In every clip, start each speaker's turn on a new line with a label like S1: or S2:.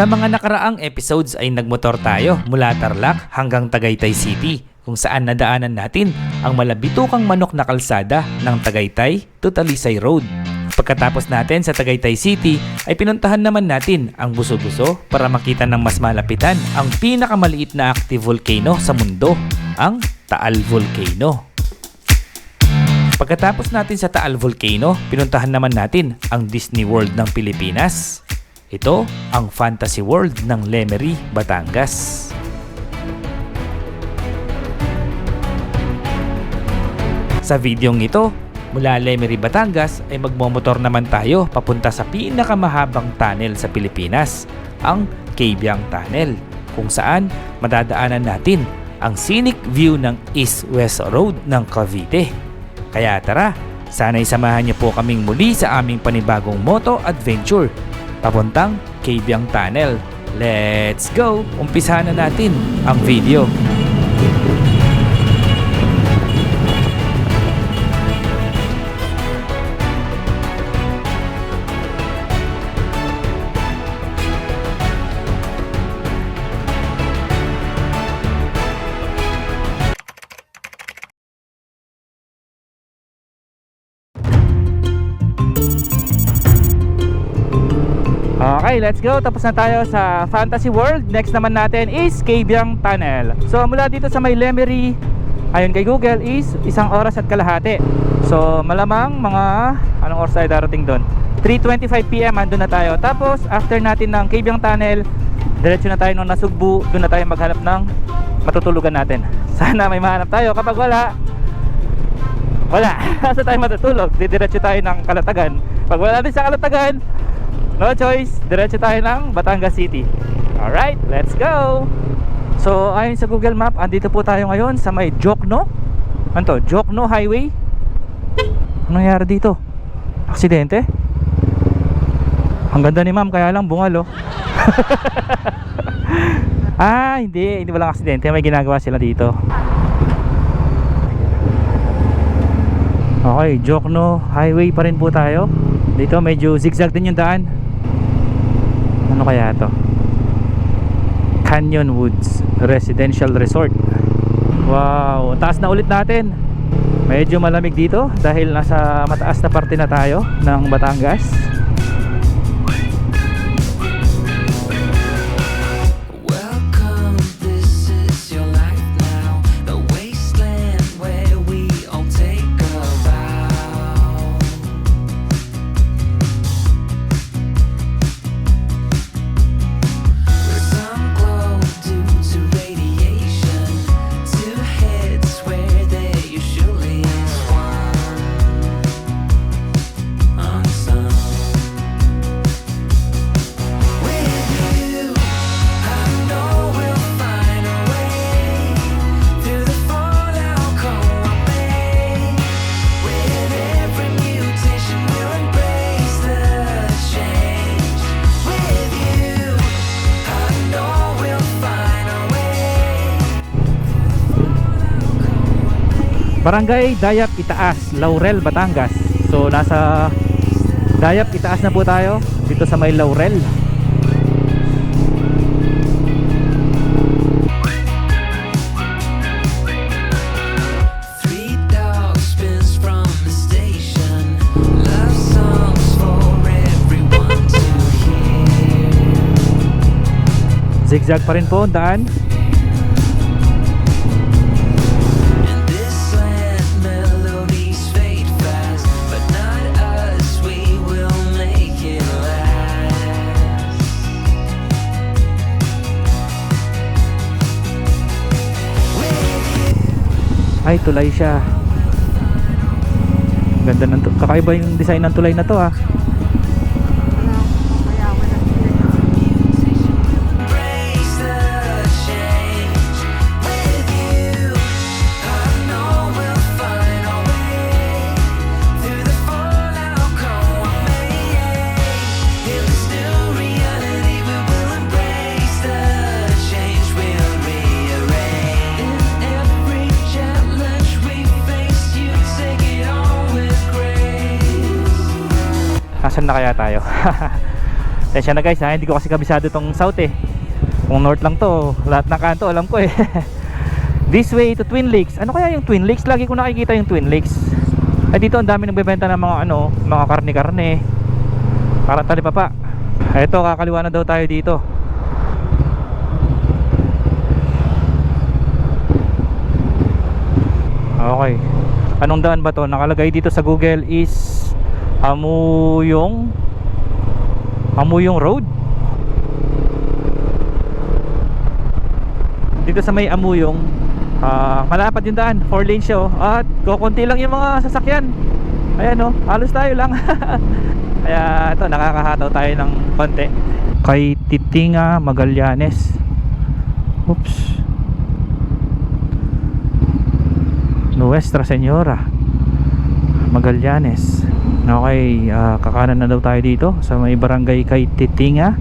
S1: Sa mga nakaraang episodes ay nagmotor tayo mula Tarlac hanggang Tagaytay City kung saan nadaanan natin ang malabitukang manok na kalsada ng Tagaytay to Talisay Road. Pagkatapos natin sa Tagaytay City ay pinuntahan naman natin ang Buso-Buso para makita ng mas malapitan ang pinakamaliit na active volcano sa mundo, ang Taal Volcano. Pagkatapos natin sa Taal Volcano, pinuntahan naman natin ang Disney World ng Pilipinas. Ito ang Fantasy World ng Lemery, Batangas. Sa videong ito, mula Lemery, Batangas ay magmomotor naman tayo papunta sa pinakamahabang tunnel sa Pilipinas, ang Cabiang Tunnel, kung saan madadaanan natin ang scenic view ng East-West Road ng Cavite. Kaya tara, sana'y samahan niyo po kaming muli sa aming panibagong moto adventure papuntang Cabiang Tunnel. Let's go! Umpisahan na natin ang video. Okay, let's go. Tapos na tayo sa Fantasy World. Next naman natin is Cabiang Tunnel. So mula dito sa may Lemery, ayon kay Google is isang oras at kalahati. So malamang mga anong oras tayo darating doon? 3.25pm andun na tayo. Tapos after natin ng Cabiang Tunnel, diretso na tayo ng Nasugbu. Doon na tayo maghanap ng matutulugan natin. Sana may mahanap tayo. Kapag wala, wala. Saan tayo matutulog? Didiretso tayo ng Kalatagan. Pag wala din sa Kalatagan, No choice, diretso tayo ng Batangas City. Alright, let's go! So, ayon sa Google Map, andito po tayo ngayon sa may Jokno. Ano to? Jokno Highway. Ano nangyari dito? Aksidente? Ang ganda ni ma'am, kaya lang bungal oh. ah, hindi. Hindi walang aksidente. May ginagawa sila dito. Okay, Jokno Highway pa rin po tayo. Dito medyo zigzag din yung daan. Ano kaya to? Canyon Woods Residential Resort. Wow, taas na ulit natin. Medyo malamig dito dahil nasa mataas na parte na tayo ng Batangas. Barangay Dayap Itaas, Laurel, Batangas. So nasa Dayap Itaas na po tayo dito sa may Laurel. Zigzag pa rin po ang daan. Ay, tulay siya. Ganda ng kakaiba yung design ng tulay na to ah.
S2: On with grace.
S1: Asan na kaya tayo? Tensya na guys ha, hindi ko kasi kabisado tong south eh. Kung north lang to, lahat ng kanto alam ko eh. This way to Twin Lakes. Ano kaya yung Twin Lakes? Lagi ko nakikita yung Twin Lakes. Ay dito ang dami nagbebenta ng mga ano, mga karne-karne. Para talipapa. Eto, kakaliwa na daw tayo dito. Okay. Anong daan ba to? Nakalagay dito sa Google is Amuyong Amuyong Road. Dito sa may Amuyong ah malapad yung daan, 4 lane siya oh. At kukunti lang yung mga sasakyan. Ayan oh, halos tayo lang. Kaya ito, nakakahataw tayo ng konti. Kay Titinga Magallanes. Oops. Nuestra Señora Magallanes Okay, ah, kakanan na daw tayo dito sa may barangay kay Titinga.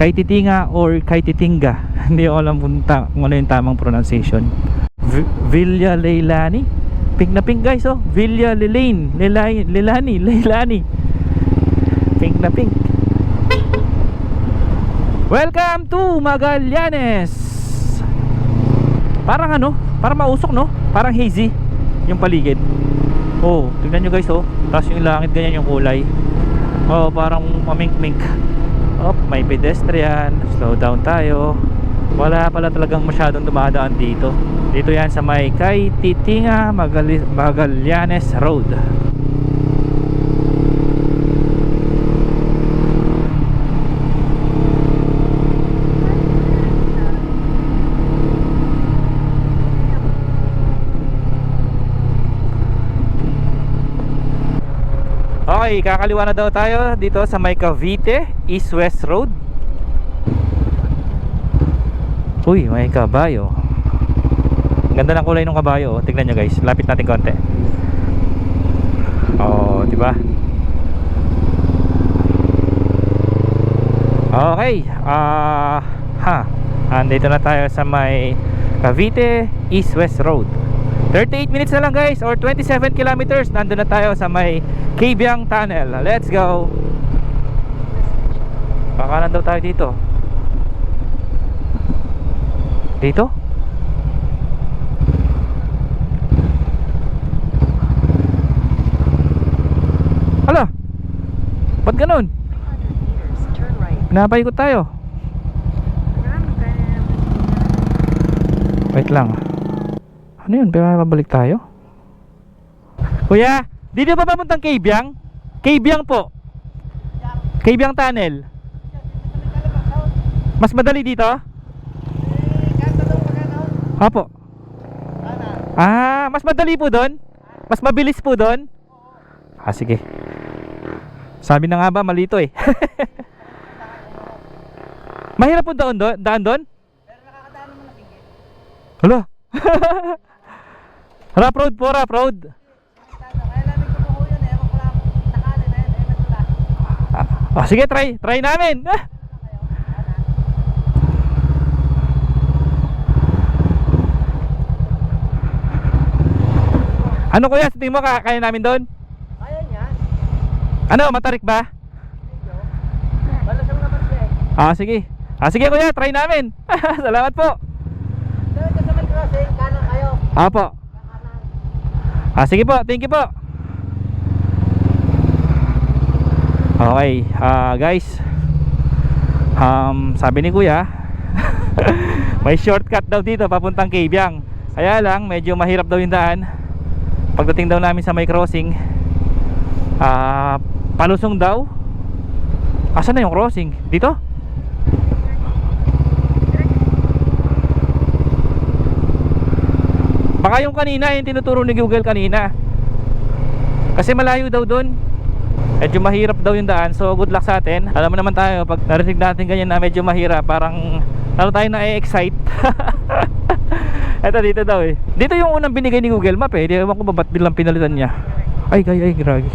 S1: Kay Titinga or kay Titinga. Hindi ko alam kung, ta- kung ano yung tamang pronunciation. V- Villa Leilani. Pink na pink guys oh. Villa Lelaine Lelai- Lelani Leilani. Pink na pink. Welcome to Magallanes. Parang ano, parang mausok no? Parang hazy yung paligid. Oh, tignan nyo guys oh. Tapos yung langit ganyan yung kulay. Oh, parang mamink-mink. Oh, may pedestrian. Slow down tayo. Wala pala talagang masyadong dumadaan dito. Dito yan sa may kay Titinga Magali- Magallanes Road. Okay, kakaliwa na daw tayo dito sa may Cavite East-West Road. Uy, may kabayo. Ganda ng kulay ng kabayo. oh. Tingnan nyo guys. Lapit natin konti. Oh, di ba? Okay. Ah, ha. Andito na tayo sa may Cavite East-West Road. 38 minutes na lang guys or 27 kilometers nandun na tayo sa may Kabyang Tunnel. Let's go. Kakanan daw tayo dito. Dito? Hala! Ba't ganun? Napaikot tayo. Wait lang. Ano yun? Kaya mabalik tayo? Kuya, dito pa papuntang Kabyang? Kabyang po. Kabyang Tunnel. Mas madali dito? Apo. Ah, mas madali po doon? Mas mabilis po doon? Ah, sige. Sabi na nga ba, malito eh. Mahirap po doon, doon? Daan doon? Hala. rap road po, rap road. Ah, sige, try. Try namin. Ah. Ano kuya, sa tingin mo kaya namin doon?
S3: Kaya niya.
S1: Ano, matarik ba?
S3: Balasang naman siya eh.
S1: Ah, sige. Ah, sige kuya, try namin. Salamat po.
S3: Dito sa may crossing, kanan kayo.
S1: Apo. Ah, sige po, thank you po. Okay, ah guys. Um, sabi ni Kuya, may shortcut daw dito papuntang Kabyang. Kaya lang, medyo mahirap daw yung daan. Pagdating daw namin sa may crossing, ah, palusong daw. Asan na yung crossing? Dito? Baka yung kanina, yung tinuturo ni Google kanina. Kasi malayo daw doon. Medyo mahirap daw yung daan. So good luck sa atin. Alam mo naman tayo, pag narinig natin ganyan na medyo mahirap, parang lalo tayo na-excite. Eto dito daw eh. Dito yung unang binigay ni Google Map eh. Di ewan ko ba ba't bilang pinalitan niya. Ay, ay, ay, gragi.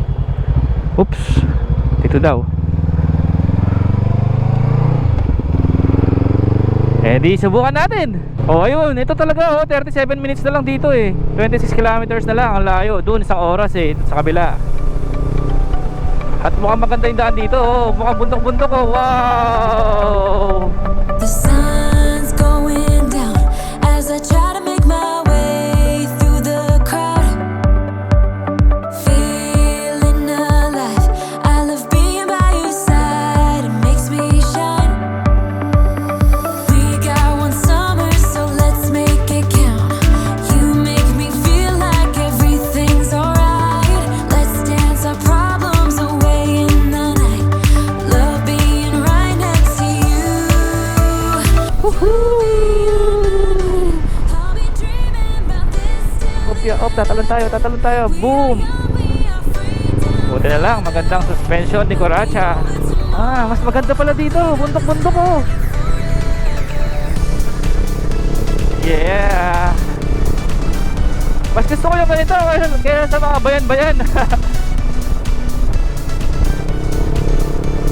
S1: Oops. Dito daw. Eh di subukan natin. Oh ayun, ito talaga oh, 37 minutes na lang dito eh. 26 kilometers na lang ang layo. Doon isang oras eh sa kabila. At mukhang maganda yung daan dito. Oh. Mukhang bundok-bundok. Oh. Wow! Tayo, tatalon tayo. Boom! Buti na lang, magandang suspension ni Coracha. Ah, mas maganda pala dito. Bundok-bundok oh. Yeah! Mas gusto ko yung ganito kaya sa mga bayan-bayan.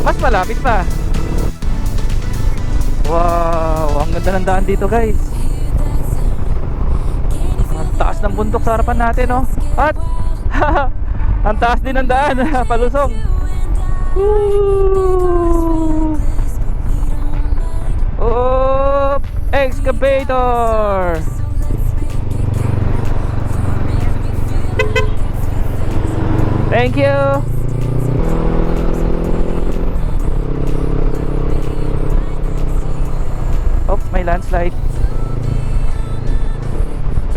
S1: mas malapit pa. Wow, ang ganda ng daan dito guys. Ng bundok sa harapan natin, oh. At ang taas din ng daan, palusong. Woo! Oh, excavator. Thank you. Oh, may landslide.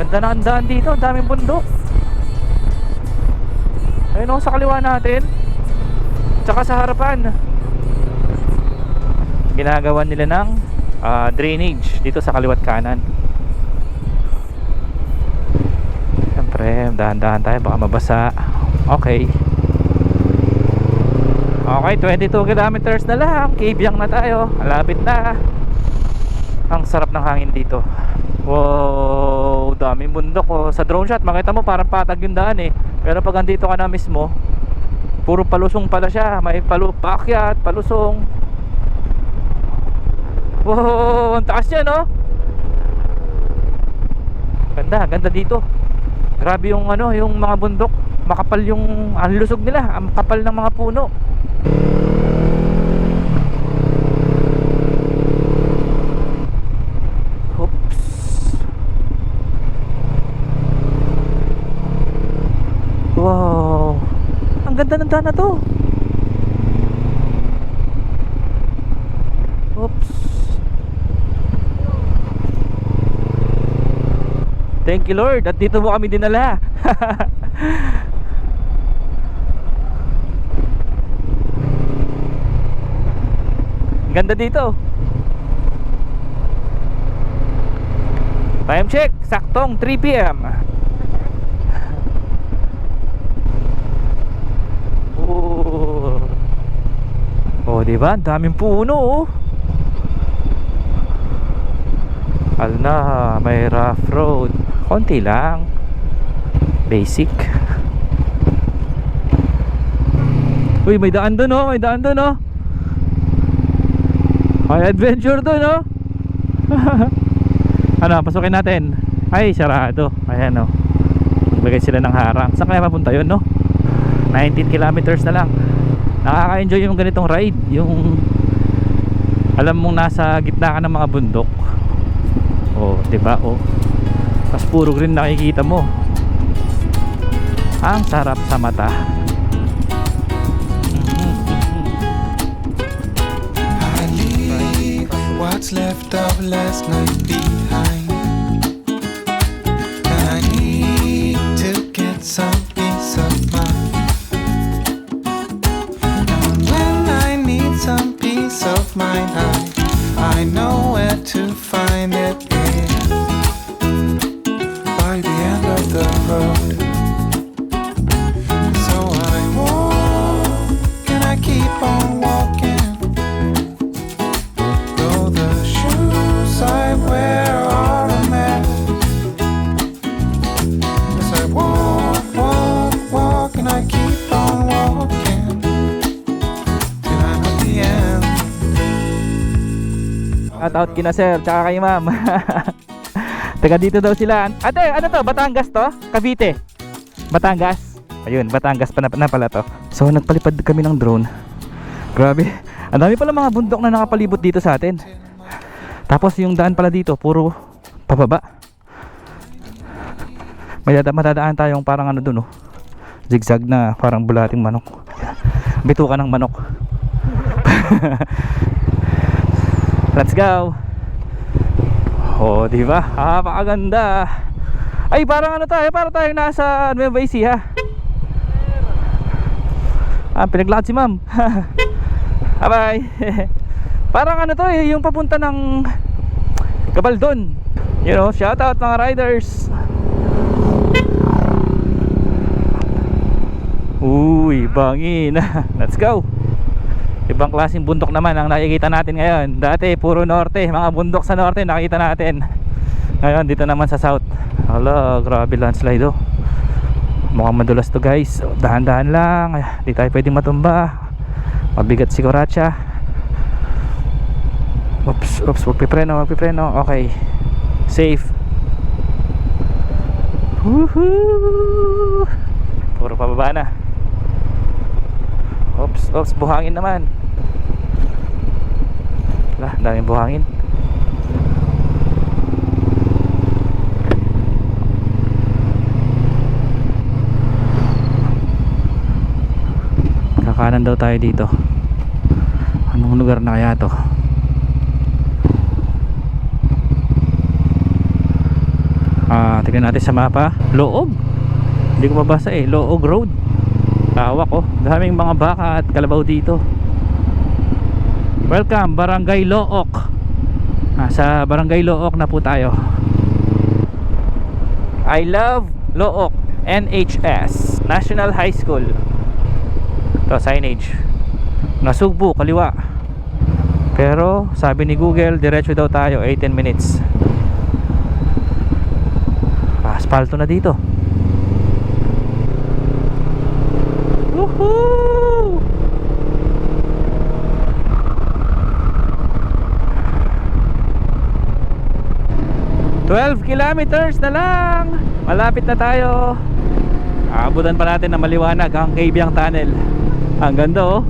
S1: Ganda na ang daan dito, ang daming bundok. Ayun oh, sa kaliwa natin. Tsaka sa harapan. Ginagawa nila ng ah, drainage dito sa kaliwat kanan. Siyempre, dahan-dahan tayo baka mabasa. Okay. Okay, 22 kilometers na lang. Kibyang na tayo. Malapit na. Ang sarap ng hangin dito. Wow, daming bundok oh. Sa drone shot, makita mo parang patag yung daan eh. Pero pag andito ka na mismo, puro palusong pala siya. May palu paakyat, palusong. Wow, ang taas niya no? Ganda, ganda dito. Grabe yung ano, yung mga bundok. Makapal yung ang lusog nila, ang kapal ng mga puno. Oops. Wow. Daan na to. Oops. Thank you Lord at dito mo kami dinala. Ganda dito. Time check, saktong 3 p.m. Oh. Oh, di ba? Daming puno oh. Ala, may rough road. Konti lang. Basic. Uy, may daan doon oh, may daan doon oh. May adventure doon oh. ano, pasukin natin. Ay, sarado. Ayan oh. Magbigay sila ng harang. Saan kaya mapunta yun no? 19 kilometers na lang. Nakaka-enjoy yung ganitong ride. Yung alam mong nasa gitna ka ng mga bundok. Oh, 'di ba? Oh. Tapos puro green nakikita mo. Ang sarap sa mata.
S4: What's left of last night behind.
S1: Out kina sir, tsaka kay ma'am. Taga dito daw sila. Ate, ano to? Batangas to? Cavite? Batangas? Ayun, Batangas pa na, na pala to. So nagpalipad kami ng drone. Grabe. Ang dami pala mga bundok na nakapalibot dito sa atin. Tapos yung daan pala dito, puro pababa. May dada- matadaan tayong parang ano dun oh. Zigzag na parang bulating manok. Bituka ng manok. Let's go. Oh, di ba? Napakaganda. Ay, parang ano tayo, parang tayong nasa Nueva Ecija. Ah, pinaglakad si ma'am. Bye-bye. parang ano to eh, yung papunta ng Gabaldon. You know, shout out mga riders. Uy, bangin. Let's go. Ibang klaseng bundok naman ang nakikita natin ngayon. Dati puro norte, mga bundok sa norte nakita natin. Ngayon dito naman sa south. Hala, grabe landslide oh. Mukhang madulas to guys. So, Dahan-dahan lang. Ay, Di tayo pwedeng matumba. Mabigat si Koracha. Oops, oops, wag pipreno, wag pipreno. Okay. Safe. Woohoo! Puro pababa na. Oops, oops, buhangin naman. Wala, daming buhangin. Kakanan daw tayo dito. Anong lugar na kaya to? Ah, tingnan natin sa mapa. Loob. Hindi ko mabasa eh. Loog Road. Tawak oh. Daming mga baka at kalabaw dito. Welcome, Barangay Look. Nasa Barangay Look na po tayo. I love Look. NHS. National High School. Ito, signage. Nasugbu, kaliwa. Pero, sabi ni Google, diretso daw tayo, 18 minutes. Aspalto na dito. 12 kilometers na lang. Malapit na tayo. Aabutan pa natin na maliwanag ang Kaibiyang Tunnel. Ang ganda oh.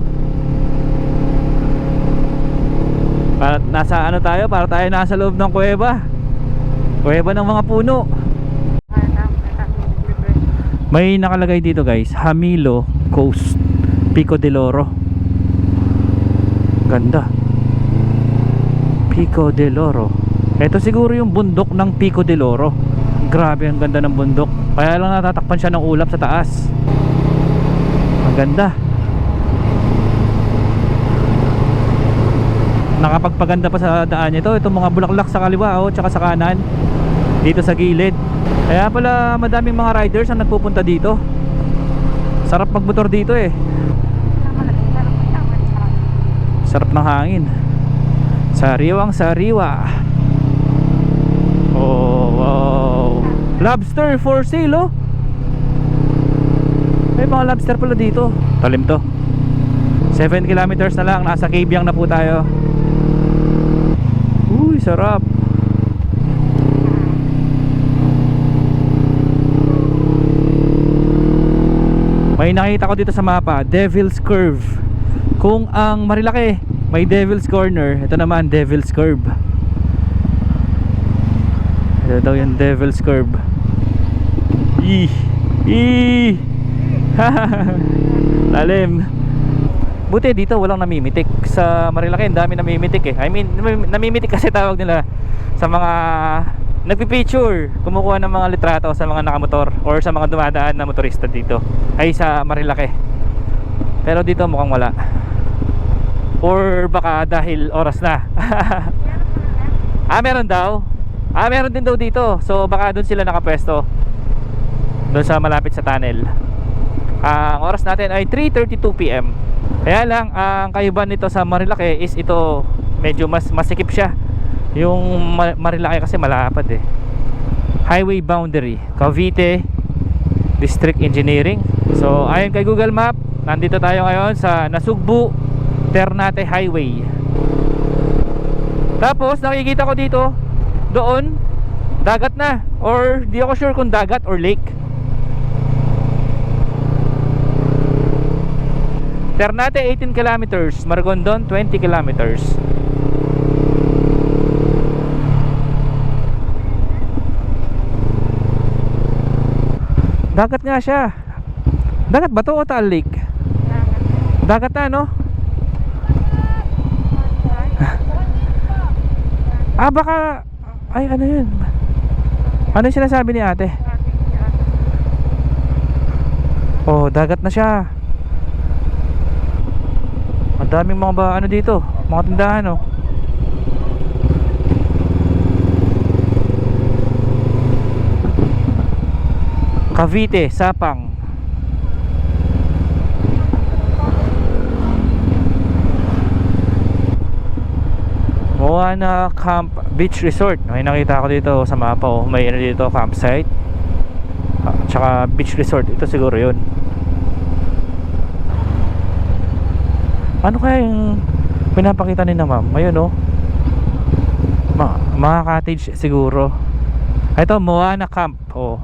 S1: Para, nasa ano tayo? Para tayo nasa loob ng kuweba. Kuweba ng mga puno. May nakalagay dito guys. Hamilo Coast. Pico de Loro. Ganda. Pico de Loro. Ito siguro yung bundok ng Pico de Loro Grabe ang ganda ng bundok. Kaya lang natatakpan siya ng ulap sa taas. Ang ganda. Nakapagpaganda pa sa daan ito Itong mga bulaklak sa kaliwa oh, Tsaka sa kanan. Dito sa gilid. Kaya pala madaming mga riders ang nagpupunta dito. Sarap magmotor dito eh. Sarap ng hangin. Sariwang sariwa Lobster for sale oh. May mga lobster pala dito. Talim to. 7 kilometers na lang. Nasa Cabyang na po tayo. Uy sarap. May nakita ko dito sa mapa Devil's Curve. Kung ang Marilaki May Devil's Corner. Ito naman Devil's Curve. Ito daw yung Devil's Curve Ih Ih. Lalim. Buti dito walang namimitik. Sa Marilaki ang dami namimitik eh. I mean nami- namimitik kasi tawag nila Sa mga Nagpipicture Kumukuha ng mga litrato sa mga nakamotor Or sa mga dumadaan na motorista dito. Ay sa Marilaki. Pero dito mukhang wala. Or baka dahil oras na. Ah meron daw. Ah meron din daw dito. So baka doon sila nakapwesto Doon sa malapit sa tunnel. Ah, Ang oras natin ay 3.32pm Kaya lang Ang kaibahan nito sa Marilaki is ito Medyo mas masikip siya. Yung Ma- Marilaki kasi malapad eh. Highway boundary Cavite District Engineering. So ayon kay Google Map Nandito tayo ngayon sa Nasugbu Ternate Highway. Tapos nakikita ko dito Doon Dagat na. Or di ako sure kung dagat or lake Ternate 18 kilometers, Margondon 20 kilometers. Dagat nga siya. Dagat ba to o Taal Lake? Dagat na no? Ah baka Ay ano yun Ano yung sinasabi ni ate? Oh dagat na siya Ang daming mga ba ano dito? Mga tindahan oh. Cavite, Sapang. Moana Camp Beach Resort. May nakita ko dito sa mapa oh. May ano dito campsite. Ah, Tsaka beach resort. Ito siguro yun Ano kaya yung Pinapakita ni na ma'am? Ayun oh. Ma Mga cottage siguro. Ito Moana Camp oh.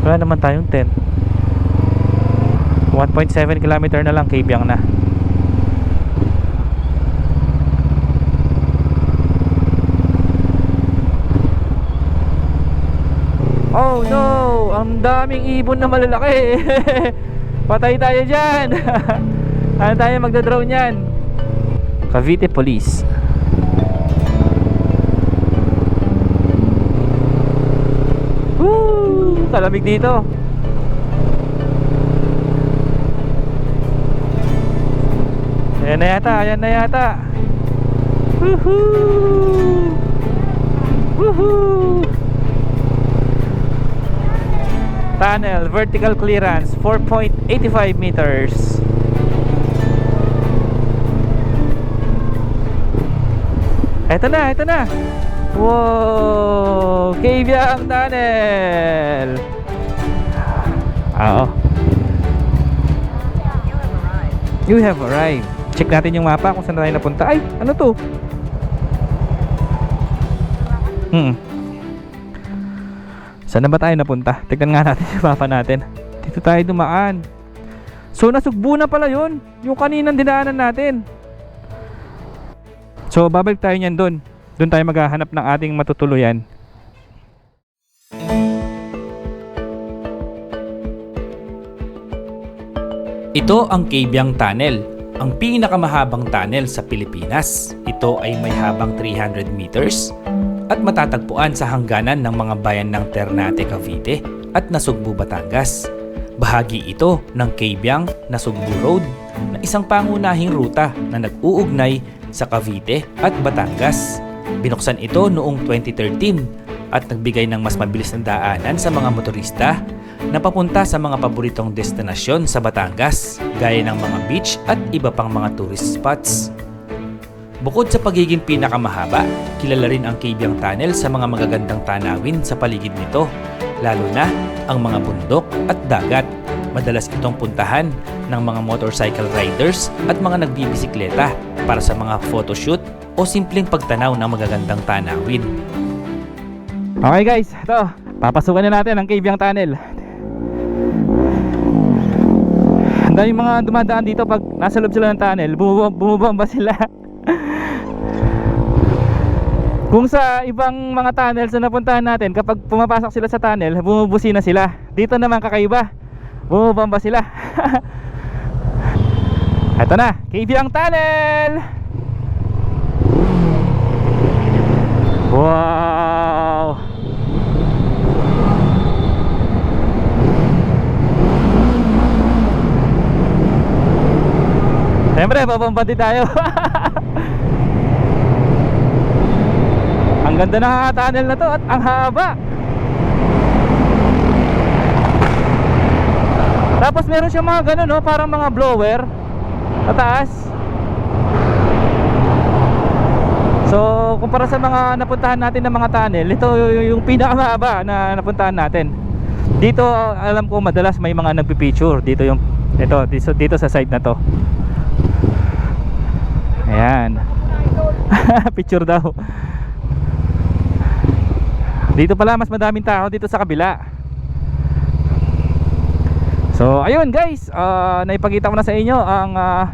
S1: Wala naman tayong tent. 1.7 kilometer na lang Kabyang na. Oh no! Ang daming ibon na malalaki Patay tayo dyan Ano tayo magdodrone yan Cavite Police Woo! Kalamig dito Ayan na yata, ayan na yata Woohoo! Woohoo! Tunnel, vertical clearance 4.85 meters Eto na, eto na Wow! Kavyang Tunnel Ah, Oo You have arrived Check natin yung mapa kung saan tayo napunta Ay, ano to? Hmm Saan na ba tayo napunta? Tignan nga natin yung mapa natin. Dito tayo dumaan. So nasugbu na pala yun. Yung kaninang dinaanan natin. So babalik tayo niyan doon. Doon tayo maghahanap ng ating matutuluyan.
S5: Ito ang Kabyang Tunnel, ang pinakamahabang tunnel sa Pilipinas. Ito ay may habang 300 meters at matatagpuan sa hangganan ng mga bayan ng Ternate, Cavite at Nasugbu, Batangas. Bahagi ito ng Kabyang Nasugbu Road na isang pangunahing ruta na nag-uugnay sa Cavite at Batangas. Binuksan ito noong 2013 at nagbigay ng mas mabilis na daanan sa mga motorista na papunta sa mga paboritong destinasyon sa Batangas gaya ng mga beach at iba pang mga tourist spots. Bukod sa pagiging pinakamahaba, kilala rin ang Kabyang Tunnel sa mga magagandang tanawin sa paligid nito, lalo na ang mga bundok at dagat. Madalas itong puntahan ng mga motorcycle riders at mga nagbibisikleta para sa mga photoshoot o simpleng pagtanaw ng magagandang tanawin.
S1: Okay guys, ito. Papasukan na natin ang Kabyang Tunnel. Ang mga dumadaan dito pag nasa loob sila ng tunnel, bumubom- bumubomba sila. Kung sa ibang mga tunnels na napuntahan natin, kapag pumapasok sila sa tunnel, bumubusina sila. Dito naman kakaiba, bumubomba sila. Ito na, Kabyang Tunnel! Wow! Siyempre, babamba din tayo. ang ganda ng tunnel na to at ang haba. Tapos meron siya mga ganun, no? parang mga blower sa taas. So, kumpara sa mga napuntahan natin ng mga tunnel, ito yung pinakamahaba na napuntahan natin. Dito, alam ko madalas may mga nagpi-picture. Dito yung ito, dito, dito sa side na to. Ayan. Picture daw. Dito pala mas madaming tao dito sa kabila. So ayun guys, uh, naipakita ko na sa inyo ang uh,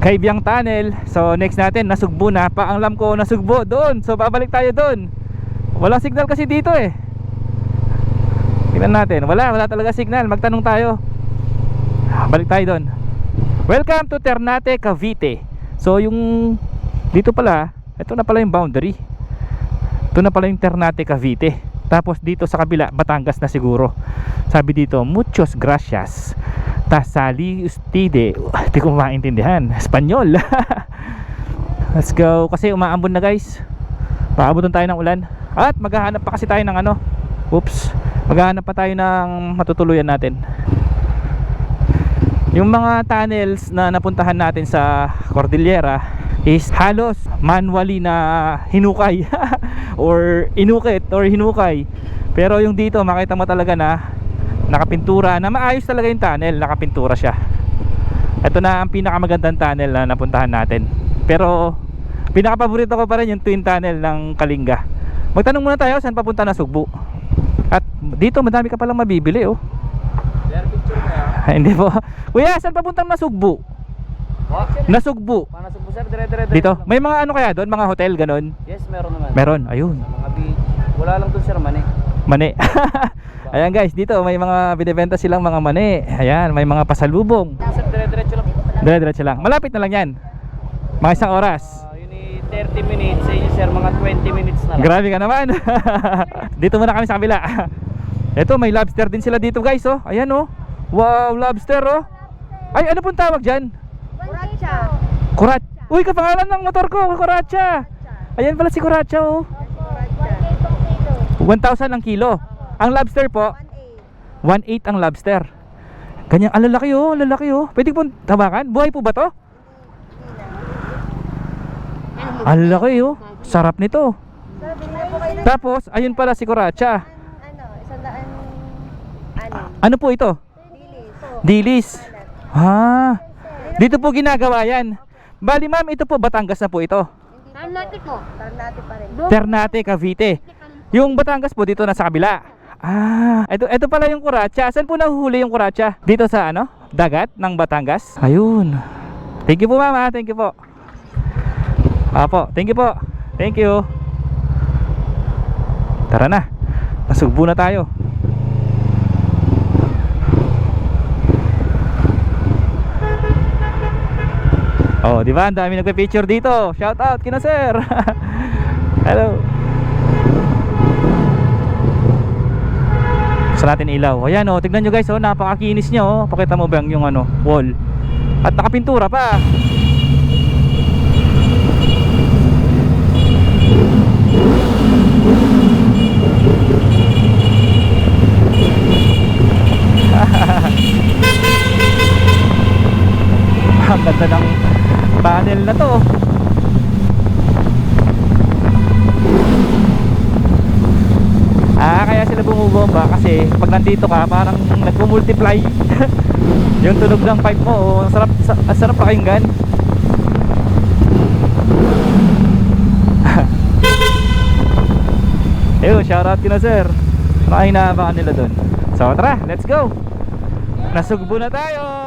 S1: Kaibyang Tunnel. So next natin, nasugbo na pa. Ang alam ko, nasugbo doon. So babalik tayo doon. Walang signal kasi dito eh. Tingnan natin. Wala, wala talaga signal. Magtanong tayo. Balik tayo doon. Welcome to Ternate, Cavite. So yung dito pala, ito na pala yung boundary. Ito na pala yung Ternate, Cavite. Tapos dito sa kabila, Batangas na siguro. Sabi dito, muchos gracias. Tasali ustide. Hindi ko maintindihan. Espanyol. Let's go. Kasi umaambon na guys. Paabutan tayo ng ulan. At maghahanap pa kasi tayo ng ano. Oops. Maghahanap pa tayo ng matutuluyan natin. Yung mga tunnels na napuntahan natin sa Cordillera is halos manually na hinukay or inukit or hinukay. Pero yung dito makita mo talaga na nakapintura na maayos talaga yung tunnel, nakapintura siya. Ito na ang pinakamagandang tunnel na napuntahan natin. Pero pinakapaborito ko pa rin yung twin tunnel ng Kalinga. Magtanong muna tayo saan papunta na Sugbo. At dito madami ka palang mabibili oh. Hindi po. Kuya, saan papuntang Nasugbu? Nasugbu.
S3: Paano sa busar, dire-dire.
S1: Dito. May mga ano kaya doon? Mga hotel ganon?
S3: Yes, meron naman.
S1: Meron. Ayun.
S3: Mga beach. Wala lang doon sir, mani.
S1: Mani. Ayan guys, dito may mga binibenta silang mga mani. Ayan, may mga pasalubong.
S3: Sir, dire-diretso lang.
S1: Dire-diretso lang. Malapit na lang yan. Mga isang oras.
S3: Ah, yun eh, 30 minutes. Sa inyo sir, mga 20 minutes na lang.
S1: Grabe ka naman. dito muna kami sa kabila. Ito, may lobster din sila dito guys, oh. Ayan, oh. Wow, lobster, oh. Ay, ano pong tawag dyan?
S6: Kuracha.
S1: Kurat. Uy, kapangalan ng motor ko, Kuratsa. Ayan pala si Kuratsa, oh. 1,000 ang kilo. Ang lobster po, 1.8 ang lobster. Kanyang, ang lalaki oh, lalaki oh. Pwede pong tabakan? Buhay po ba to? Ang lalaki oh. Sarap nito. Tapos, ayun pala si Kuratsa.
S6: Ano, isang daan, ano,
S1: Ano po ito?
S6: dilis.
S1: Dilis. Ah, dito po ginagawa yan. Bali ma'am, ito po Batangas na po ito.
S6: Tarnatic mo. Tarnatic pa rin.
S1: Ternate, Cavite. Yung Batangas po dito nasa kabila. Ah, ito ito pala yung kuratsa. Saan po nahuhuli yung kuratsa? Dito sa ano? Dagat ng Batangas. Ayun. Thank you po mama, thank you po. Apo, thank you po. Thank you. Tara na. Nasugbo na tayo. Oh, di ba? Ang dami nagpe-picture dito. Shout out kina sir. Hello. Sa natin ilaw. Ayan oh, tignan nyo guys oh, napakakinis niya oh. Pakita mo ba yung ano, wall. At nakapintura pa. Ang ganda ng panel na to. Ah, kaya sila bumubomba kasi pag nandito ka, parang nagmumultiply yung tunog ng pipe mo. Oh, sarap, sa, ang sarap pakinggan. Ew, shoutout kina sir. Baka inaabangan nila doon. So tara, let's go. Nasugbo na tayo.